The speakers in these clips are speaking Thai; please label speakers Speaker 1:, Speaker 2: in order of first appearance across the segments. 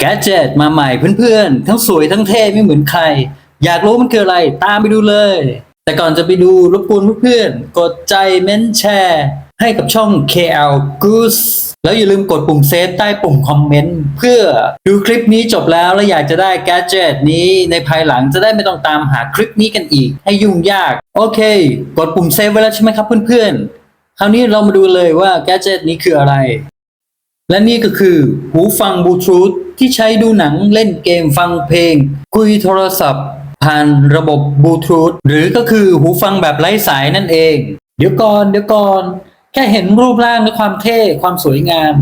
Speaker 1: แกจ e t มาใหม่เพื่อนๆ ทั้งสวยทั้งเท่ไม่เหมือนใคร อยากรู้มันคืออะไรตามไปดูเลย แต่ก่อนจะไปดูรบกวนเพื่อนๆ กดใจเม้นแชร์ ให้กับช่อง KL Goose แล้วอย่าลืมกดปุ่มเซฟใต้ปุ่มคอมเมนต์เพื่อดูคลิปนี้จบแล้วแล้วอยากจะได้แกจ e t นี้ในภายหลังจะได้ไม่ต้องตามหาคลิปนี้กันอีก ให้ยุ่งยาก โอเค กดปุ่มเซฟไว้แล้วใช่ไหมครับเพื่อนๆ คราวนี้เรามาดูเลยว่าแกจ e t นี้คืออะไร และนี่ก็คือ หูฟังบลูทูธที่ใช้ดูหนังเล่นเกมฟังเพลง คุยโทรศัพท์ ผ่านระบบบลูทูธหรือก็คือหูฟังแบบไร้สายนั่นเอง เดี๋ยวก่อนเดี๋ยวก่อน แค่เห็นรูปร่างและความเท่ความสวยงาม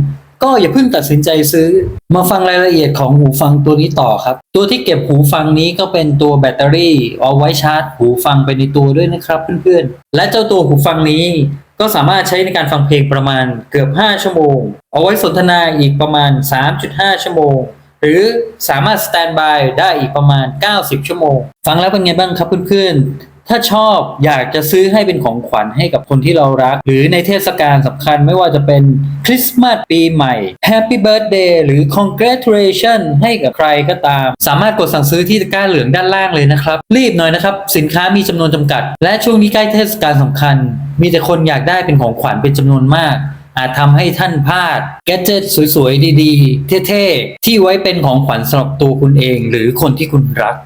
Speaker 1: ก็อย่าเพิ่งตัดสินใจซื้อ มาฟังรายละเอียดของหูฟังตัวนี้ต่อครับ ตัวที่เก็บหูฟังนี้ก็เป็นตัวแบตเตอรี่เอาไว้ชาร์จ หูฟังไปในตัวด้วยนะครับเพื่อนๆและเจ้าตัวหูฟังนี้ ก็สามารถใช้ในการฟังเพลงประมาณเกือบ 5 ชั่วโมง เอาไว้สนทนาอีกประมาณ 3.5 ชั่วโมง หรือสามารถสแตนบายได้อีกประมาณ 90 ชั่วโมง ฟังแล้วเป็นไงบ้างครับเพื่อนๆ ถ้าชอบอยากจะซื้อให้เป็นของขวัญให้กับคนที่เรารัก หรือในเทศกาลสำคัญไม่ว่าจะเป็นคริสต์มาสปีใหม่ Happy Birthday หรือ Congratulation ให้กับใครก็ตาม สามารถกดสั่งซื้อที่ตะกร้าเหลืองด้านล่างเลยนะครับ รีบหน่อยนะครับ สินค้ามีจำนวนจำกัด และช่วงนี้ใกล้เทศกาลสำคัญ มีแต่คนอยากได้เป็นของขวัญเป็นจำนวนมากอาจทำให้ท่านพลาด แกดเจิตสวยๆ ดีๆ เท่ๆ ที่ไว้เป็นของขวัญสำหรับตัวคุณเอง หรือคนที่คุณรัก